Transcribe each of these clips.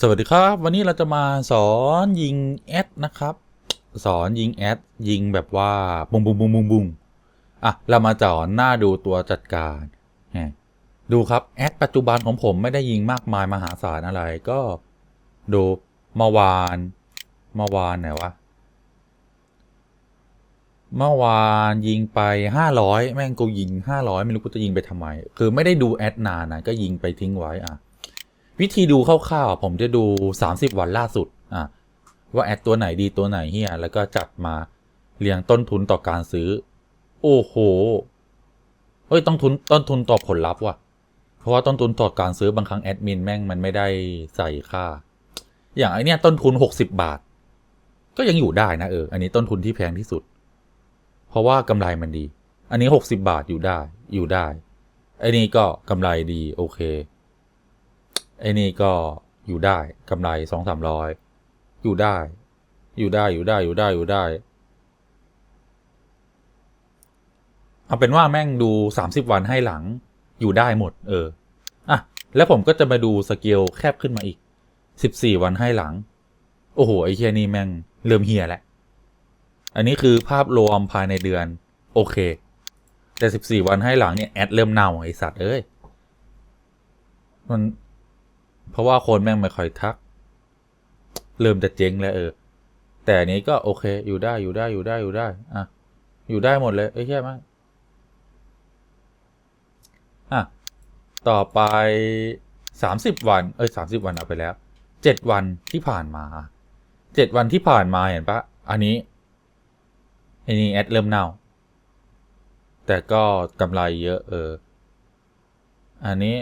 สวัสดีครับ วันนี้เราจะมาสอนยิงแอดนะครับ สอนยิงแอดยิงแบบว่าบุ้งบุ้งบุ้งบุ้งบุ้งอะ เรามาสอนหน้าดูตัวจัดการดูครับแอดปัจจุบันของผมไม่ได้ยิงมากมายมหาศาลอะไรก็ดูเมื่อวานเมื่อวานไหนวะเมื่อวานยิงไปห้าร้อยแม่งกูยิงห้าร้อยไม่รู้กูจะยิงไปทำไม คือไม่ได้ดูแอดนานนะก็ยิงไปทิ้งไว้อะ วิธีดูคร่าวๆผมจะดู 30 วันล่าสุดอะว่าแอดตัวไหนดีตัวไหนเฮียแล้วก็จัดมาเรียงต้นทุนต่อการซื้อ โอ้โหเฮ้ยต้องทุนต้นทุนต่อผลลัพธ์ว่ะ เพราะว่าต้นทุนต่อการซื้อบางครั้งแอดมินแม่งมันไม่ได้ใส่ค่า อย่างไอเนี้ยต้นทุน 60 บาท ก็ยังอยู่ได้นะเออ อันนี้ต้นทุนที่แพงที่สุด เพราะว่ากำไรมันดี อันนี้ 60 บาทอยู่ได้ อยู่ได้ไอ้นี่ก็กำไรดีโอเค ไอ้นี่ก็อยู่ได้กำไรสองสามร้อยอยู่ได้ อยู่ได้อยู่ได้อยู่ได้อยู่ได้ เอาเป็นว่าแม่งดูสามสิบวันให้หลัง อยู่ได้หมด เอออะแล้วผมก็จะมาดูสเกลแคบขึ้นมาอีกสิบสี่วันให้หลัง โอ้โห ไอ้เฮียนี่แม่งเริ่มเฮียแหล้วอันนี้คือภาพรวมภายในเดือน โอเค แต่สิบสี่วันให้หลังเนี่ยแอดเริ่มเน่าไอสัตว์เอ้ยมัน เพราะว่าคนแม่งไม่ค่อยทัก เริ่มจะเจ๊งแล้วเออ แต่นนี้ก็โอเค อยู่ได้อยู่ได้อยู่ได้อยู่ได้อะอยู่ได้หมดเลยเอ้ยแค่มากอะต่อไปสามสิบวัน เอ้ยสามสิบวันเอาไปแล้วเจ็ดวันที่ผ่านมาเจ็ดวันที่ผ่านมาเห็นปะอันนี้อันนี้แอดเริ่มเน่า แต่ก็กำไรเยอะเออ อันนี้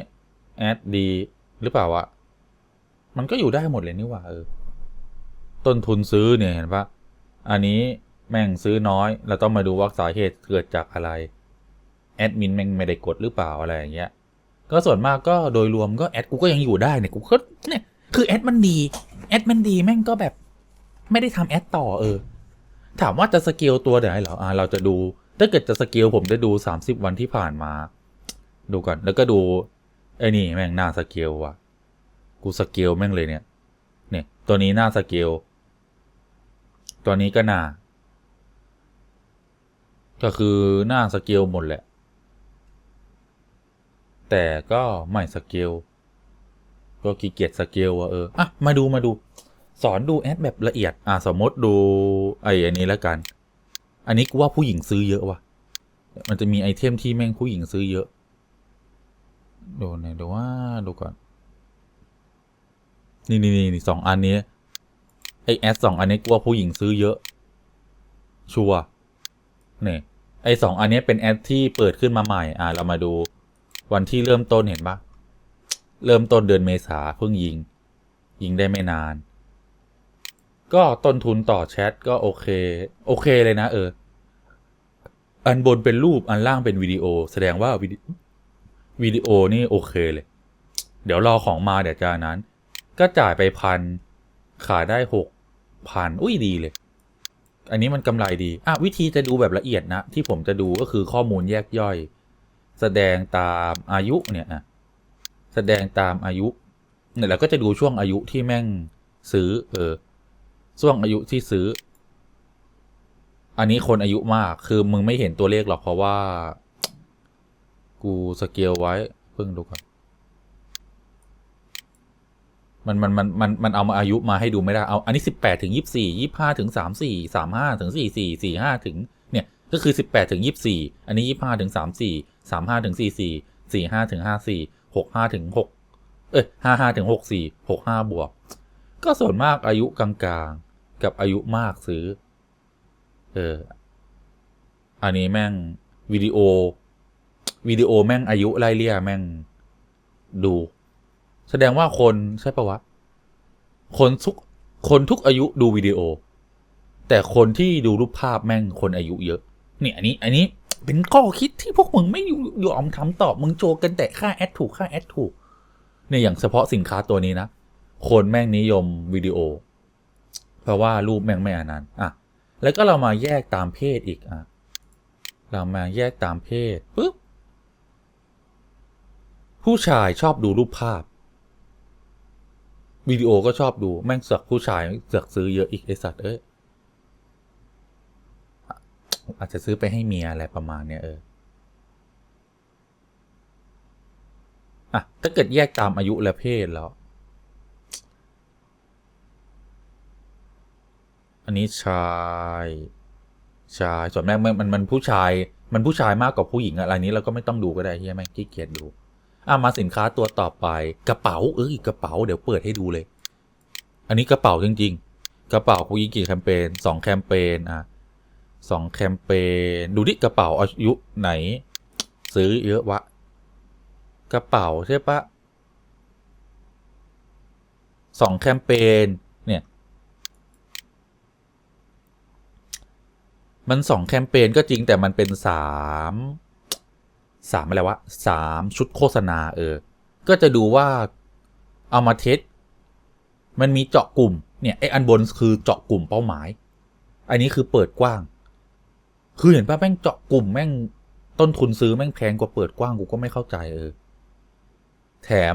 แอดดีหรือเปล่าวะ มันก็อยู่ได้หมดเลยนี่ว่าเออ ต้นทุนซื้อเนี่ยเห็นปะอันนี้แม่งซื้อน้อย เราต้องมาดูว่าสาเหตุเกิดจากอะไร แอดมินแม่งไม่ได้กดหรือเปล่าอะไรอย่างเงี้ย ก็ส่วนมากก็โดยรวมก็แอดกูก็ยังอยู่ได้เนี่ยกูก็เนี่ยคือแอดมันดีแอดมันดีแม่งก็แบบ ไม่ได้ทำแอดต่อเออ ถามว่าจะสเกลตัวไหนเหรออ่าเราจะดู ถ้าเกิดจะสเกลผมจะดูสามสิบวันที่ผ่านมา ดูก่อนแล้วก็ดูไอ้นี่แม่งหน้าสเกลว่ะ กูสเกลแม่งเลยเนี่ย เนี่ย ตัวนี้หน้าสเกล ตัวนี้ก็หน้า ก็คือหน้าสเกลหมดแหละ แต่ก็ไม่สเกล ก็ขี้เกียจสเกลอะเออ อะ มาดูมาดู สอนดูแอดแบบละเอียด อะ สมมติดูไอ้อันนี้แล้วกัน อันนี้กูว่าผู้หญิงซื้อเยอะว่ะ มันจะมีไอเทมที่แม่งผู้หญิงซื้อเยอะ ดูหน่อยดูว่าดูก่อน นี่นี่นี่สองอันนี้ ไอแอดสองอันนี้กลัวผู้หญิงซื้อเยอะ ชัวร์เนี่ยไอสองอันนี้เป็นแอดที่เปิดขึ้นมาใหม่ อ่า เรามาดูวันที่เริ่มต้นเห็นปะเริ่มต้นเดือนเมษาเพิ่งยิง ยิงได้ไม่นาน ก็ต้นทุนต่อแชทก็โอเค โอเคเลยนะเออ อันบนเป็นรูปอันล่างเป็นวิดีโอ แสดงว่าวิดีวิดีโอนี่โอเคเลย เดี๋ยวรอของมาเดี๋ยวจะนั้น ก็จ่ายไปพันขายได้หกพันอุ้ยดีเลย อันนี้มันกำไรดี อะ วิธีจะดูแบบละเอียดนะ ที่ผมจะดูก็คือข้อมูลแยกย่อย แสดงตามอายุเนี่ยอะแสดงตามอายุเนี่ยเราก็จะดูช่วงอายุที่แม่งซื้อ เออ ช่วงอายุที่ซื้อ อันนี้คนอายุมาก คือมึงไม่เห็นตัวเลขหรอกเพราะว่า กูสเกลไว้ เพิ่งดูก่อน มันมันมันมันมันเอามาอายุมาให้ดูไม่ได้เอาอันนี้สิบแปดถึงยี่สี่ยี่ห้าถึงสามสี่สามห้าถึงสี่สี่สี่ห้าถึงเนี่ยก็คือสิบแปดถึงยี่สี่อันนี้ยี่ห้าถึงสามสี่สามห้าถึงสี่สี่สี่ห้าถึงห้าสี่หกห้าถึงหกเอ้ยห้าห้าถึงหกสี่หกห้าบวก ก็ส่วนมากอายุกลางๆ กับอายุมากซื้อ เออ อันนี้แม่งวิดีโอวิดีโอแม่งอายุไล่เลี่ยแม่งดู แสดงว่าคนใช่ปะวะ คนทุกคนทุกอายุดูวิดีโอ แต่คนที่ดูรูปภาพแม่งคนอายุเยอะ เนี่ยอันนี้ อันนี้เป็นข้อคิดที่พวกมึงไม่ยอมทำตอบมึงโจกันแต่ค่าแอดถูกค่าแอดถูกเนี่ยอย่างเฉพาะสินค้าตัวนี้นะคนแม่งนิยมวิดีโอ เพราะว่ารูปแม่งไม่อันนั้นอะแล้วก็เรามาแยกตามเพศอีกอะเรามาแยกตามเพศปุ๊บผู้ชายชอบดูรูปภาพ วิดีโอก็ชอบดูแม่งเสือกผู้ชายเสือกซื้อเยอะอีกไอสัตว์เอ้ยอะอาจจะซื้อไปให้เมียอะไรประมาณเนี้ยเอออะถ้าเกิดแยกตามอายุและเพศแล้ว อันนี้ชายชายส่วนแม่งมันมันผู้ชาย มันผู้ชายมากกว่าผู้หญิงอะไรนี้เราก็ไม่ต้องดูก็ได้ที่แม่งขี้เกียจดู อะมาสินค้าตัวต่อไปกระเป๋าเอ้ยกระเป๋าเดี๋ยวเปิดให้ดูเลย อันนี้กระเป๋าจริง ๆ กระเป๋าผู้หญิงกี่แคมเปญสองแคมเปญอะสองแคมเปญดูดิกระเป๋าอายุไหน ซื้อเยอะวะกระเป๋าใช่ปะสองแคมเปญเนี่ย มันสองแคมเปญก็จริงแต่มันเป็นสาม สามอะไรวะสามชุดโฆษณาเออ ก็จะดูว่าเอามาเทสมันมีเจาะกลุ่มเนี่ยไออันบนคือเจาะกลุ่มเป้าหมาย อันนี้คือเปิดกว้าง คือเห็นป่ะแม่งเจาะกลุ่มแม่งต้นทุนซื้อแม่งแพงกว่าเปิดกว้างกูก็ไม่เข้าใจเออ แถม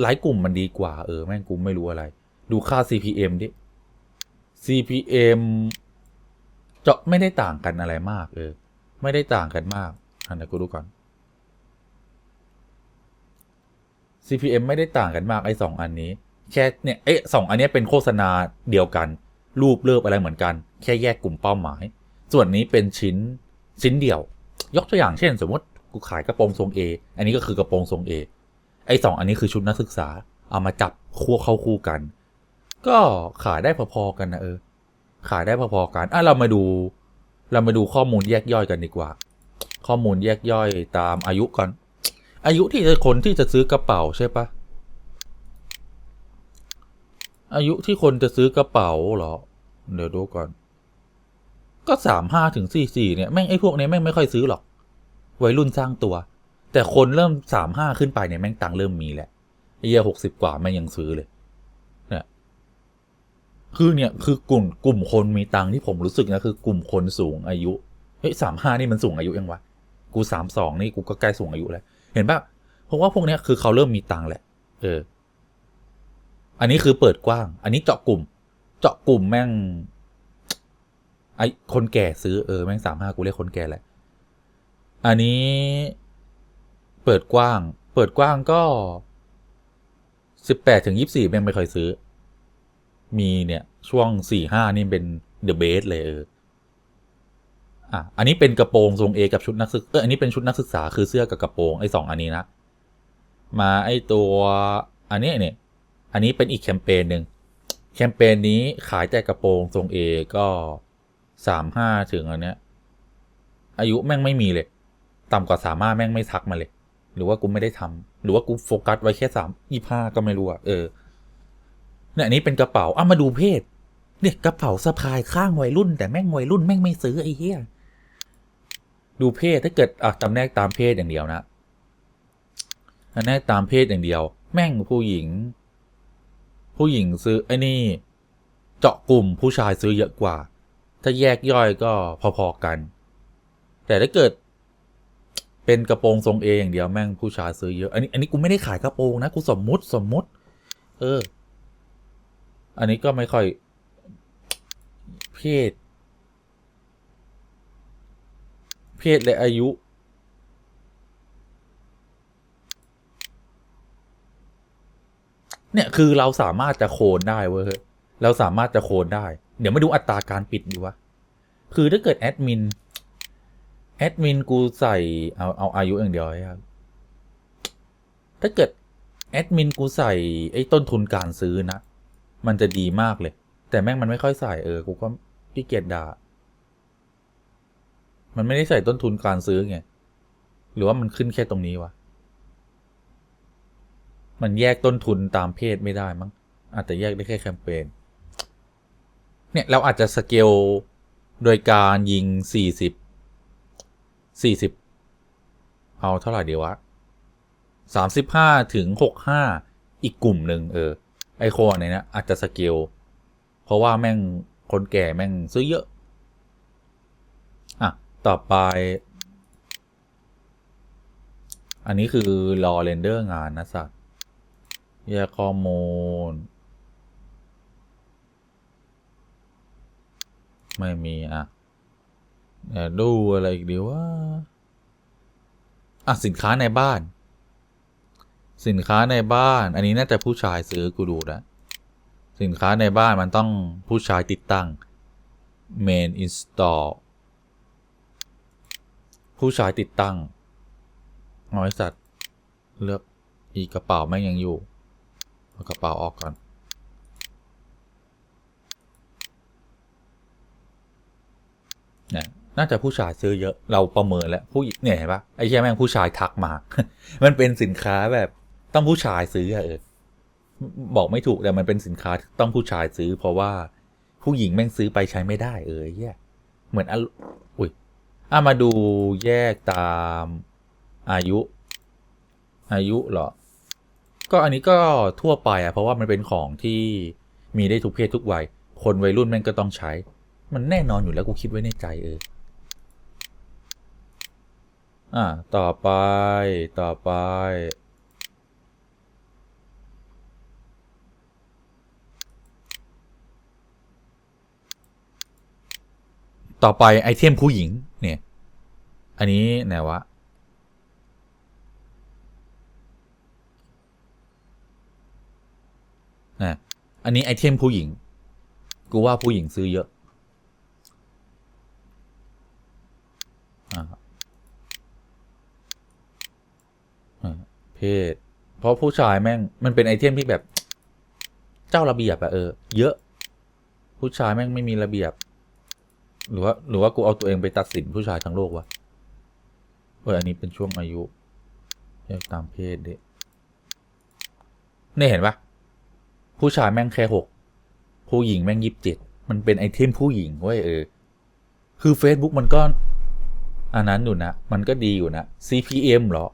หลายกลุ่มมันดีกว่า เออ แม่งกูไม่รู้อะไร ดูค่า CPM ดิ CPM เจาะไม่ได้ต่างกันอะไรมาก เออ ไม่ได้ต่างกันมาก อันไหนกูดูก่อน CPM ไม่ได้ต่างกันมากไอ้สองอันนี้ แค่เนี่ยเอ๊ะสองอันนี้เป็นโฆษณาเดียวกัน รูปเลือบอะไรเหมือนกัน แค่แยกกลุ่มเป้าหมาย ส่วนนี้เป็นชิ้นชิ้นเดียว ยกตัวอย่างเช่น สมมติกูขายกระโปรงทรง A อันนี้ก็คือกระโปรงทรง A ไอ้สองอันนี้คือชุดนักศึกษา เอามาจับคู่เข้าคู่กัน ก็ขายได้พอๆกันนะเออ ขายได้พอๆกันอะเรามาดู เรามาดูข้อมูลแยกย่อยกันดีกว่า ข้อมูลแยกย่อยตามอายุก่อน อายุที่จะคนที่จะซื้อกระเป๋าใช่ปะอายุที่คนจะซื้อกระเป๋าเหรอ เดี๋ยวดูก่อน ก็สามห้าถึงสี่สี่เนี่ยแม่งไอ้พวกนี้แม่งไม่ค่อยซื้อหรอก วัยรุ่นสร้างตัว แต่คนเริ่มสามห้าขึ้นไปเนี่ยแม่งตังเริ่มมีแหละไอ้เหี้ยหกสิบกว่าแม่งยังซื้อเลยเนี่ยคือเนี่ยคือกลุ่มกลุ่มคนมีตังที่ผมรู้สึกนะคือกลุ่มคนสูงอายุเฮ้ยสามห้านี่มันสูงอายุยังวะ กูสามสองนี่กูก็ใกล้สูงอายุแล้ว เห็นปะเพราะว่าพวกนี้คือเขาเริ่มมีตังค์แหละ เออ อันนี้คือเปิดกว้าง อันนี้เจาะกลุ่ม เจาะกลุ่มแม่ง ไอคนแก่ซื้อเออแม่งสามห้ากูเรียกคนแก่แหละ อันนี้เปิดกว้าง เปิดกว้างก็สิบแปดถึงยี่สี่แม่งไม่ค่อยซื้อ มีเนี่ย ช่วงสี่ห้านี่เป็นเดอะเบสเลยเออ อะอันนี้เป็นกระโปรงทรงเอกับชุดนักศึกเอออันนี้เป็นชุดนักศึกษาคือเสื้อกับกระโปรงไอ้สองอันนี้นะมาไอ้ตัวอันนี้เนี่ยอันนี้เป็นอีกแคมเปญหนึ่งแคมเปญนี้ขายแต่กระโปรงทรงเอก็สามห้าถึงอันเนี้ยอายุแม่งไม่มีเลย ต่ำกว่าสามารถแม่งไม่ทักมาเลย หรือว่ากูไม่ได้ทำหรือว่ากูโฟกัสไว้แค่สามยี่ห้าก็ไม่รู้อะเออเนี่ยอันนี้เป็นกระเป๋าอะมาดูเพศเนี่ยกระเป๋าสะพายข้างวัยรุ่น แต่แม่งวัยรุ่นแม่งไม่ซื้อไอ้เหี้ย ดูเพศถ้าเกิดอะจำแนกตามเพศอย่างเดียวนะจำแนกตามเพศอย่างเดียว แม่งผู้หญิง ผู้หญิงซื้อไอ้นี่ เจาะกลุ่มผู้ชายซื้อเยอะกว่า ถ้าแยกย่อยก็พอๆกัน แต่ถ้าเกิด เป็นกระโปรงทรงเออย่างเดียวแม่งผู้ชายซื้อเยอะ อันนี้ อันนี้กูไม่ได้ขายกระโปรงนะกูสมมุติสมมุติ เออ อันนี้ก็ไม่ค่อยเพศ เพศและอายุ เนี่ยคือเราสามารถจะโคนได้เว้ยเราสามารถจะโคนได้ เดี๋ยวมาดูอัตราการปิดดีวะ คือถ้าเกิดแอดมิน แอดมินกูใส่เอาเอาอายุอย่างเดียวครับ ถ้าเกิดแอดมินกูใส่ไอ้ต้นทุนการซื้อนะ มันจะดีมากเลย แต่แม่งมันไม่ค่อยใส่เออ กูก็ขี้เกียจด่า มันไม่ได้ใส่ต้นทุนการซื้อไง หรือว่ามันขึ้นแค่ตรงนี้วะ มันแยกต้นทุนตามเพศไม่ได้มั้ง อาจจะแยกได้แค่แคมเปญ เนี่ย เราอาจจะสเกลโดยการยิงสี่สิบสี่สิบเอาเท่าไหร่ดีวะสามสิบห้าถึงหกห้าอีกกลุ่มหนึ่งเออ ไอโคอันนี้นะอาจจะสเกล เพราะว่าแม่งคนแก่แม่งซื้อเยอะอะ ต่อไป อันนี้คือรอเรนเดอร์งานนะสัตว์แยกข้อมูล ไม่มีอะดูอะไรอีกดีว่าอะ สินค้าในบ้าน สินค้าในบ้าน อันนี้น่าจะผู้ชายซื้อกูดูนะสินค้าในบ้านมันต้องผู้ชายติดตั้ง main install ผู้ชายติดตั้งน้อยสัตว์ เลือกอีกกระเป๋าแม่งยังอยู่เอากระเป๋าออกก่อน เนี่ยน่าจะผู้ชายซื้อเยอะ เราประเมินแล้วผู้หญิงเนี่ยเห็นปะไอ้แค่แม่งผู้ชายทักมา มันเป็นสินค้าแบบต้องผู้ชายซื้ออะเออ บอกไม่ถูกแต่มันเป็นสินค้าต้องผู้ชายซื้อ เพราะว่าผู้หญิงแม่งซื้อไปใช้ไม่ได้เออเหี้ยเหมือนอะอุ้ย อะมาดูแยกตามอายุ อายุเหรอ ก็อันนี้ก็ทั่วไปอะเพราะว่ามันเป็นของที่มีได้ทุกเพศทุกวัย คนวัยรุ่นแม่งก็ต้องใช้ มันแน่นอนอยู่แล้วกูคิดไว้ในใจเอออ่าต่อไปต่อไป ต่อไปไอเทมผู้หญิงเนี่ย อันนี้ไหนวะนะอันนี้ไอเทมผู้หญิง กูว่าผู้หญิงซื้อเยอะเพศ เพราะผู้ชายแม่ง มันเป็นไอเทมที่แบบ เจ้าระเบียบอะเออ เยอะ ผู้ชายแม่งไม่มีระเบียบ หรือว่าหรือว่ากูเอาตัวเองไปตัดสินผู้ชายทั้งโลกวะเอออันนี้เป็นช่วงอายุแยกตามเพศเด็เนี่ยเห็นปะผู้ชายแม่งแค่หกผู้หญิงแม่งยีิบเจ็ดมันเป็นไอเทมผู้หญิงเว้ยเออ คือ Facebook มันก็อันนั้นอยู่นะ มันก็ดีอยู่นะ CPM เหรอ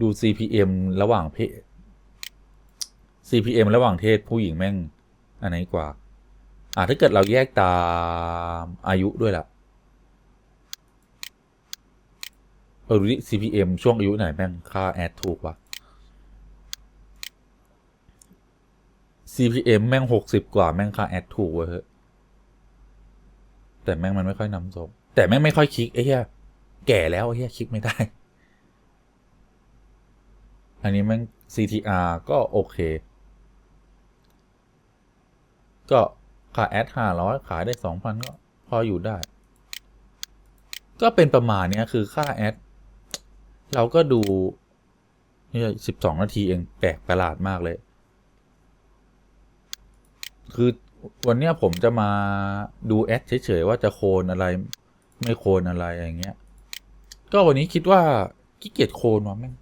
ดู CPM ระหว่างเพศ CPM ระหว่างเพศผู้หญิงแม่ง อันไหนกว่า อ่าถ้าเกิดเราแยกตามอายุด้วยล่ะเออดูดิ CPM ช่วงอายุไหนแม่งค่าแอดถูกวะ CPM แม่งหกสิบกว่าแม่งค่าแอดถูกเว้ยเฮ้ยแต่แม่งมันไม่ค่อยนำส่งแต่แม่งไม่ค่อยคลิกไอ้เหี้ยแก่แล้วไอ้เหี้ยคลิกไม่ได้ อันนี้แม่ง CTR ก็โอเค ก็ ค่าแอดห้าร้อยขายได้สองพันก็ พออยู่ได้ ก็เป็นประมาณเนี้ยคือค่าแอดเราก็ดูนี่สิบสองนาทีเองแปลกประหลาดมากเลย คือวันเนี้ยผมจะมาดูแอดเฉยๆว่าจะโคนอะไร ไม่โคนอะไรอย่างเงี้ย ก็วันนี้คิดว่าขี้เกียจโคนว่ะแม่ง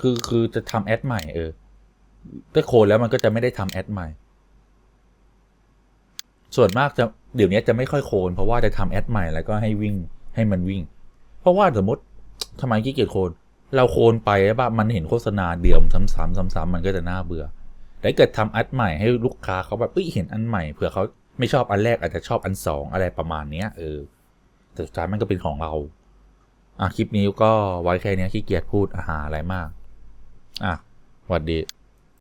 คือคือจะทำแอดใหม่เออถ้าโคนแล้วมันก็จะไม่ได้ทำแอดใหม่ ส่วนมากจะเดี๋ยวนี้จะไม่ค่อยโคนเพราะว่าจะทำแอดใหม่แล้วก็ให้วิ่งให้มันวิ่ง เพราะว่าสมมติทำไมขี้เกียจโคนเราโคนไปแล้วว่ามันเห็นโฆษณาเดิมซ้ำๆซ้ำๆมันก็จะน่าเบื่อแต่เกิดทำอัดใหม่ให้ลูกค้าเขาแบบเอ้ยเห็นอันใหม่เผื่อเขาไม่ชอบอันแรกอาจจะชอบอันสองอะไรประมาณเนี้ยเออแต่สุดท้ายมันก็เป็นของเรา อะคลิปนี้ก็ไว้แค่นี้ขี้เกียจพูดอาหารอะไรมาก อะหวัดดี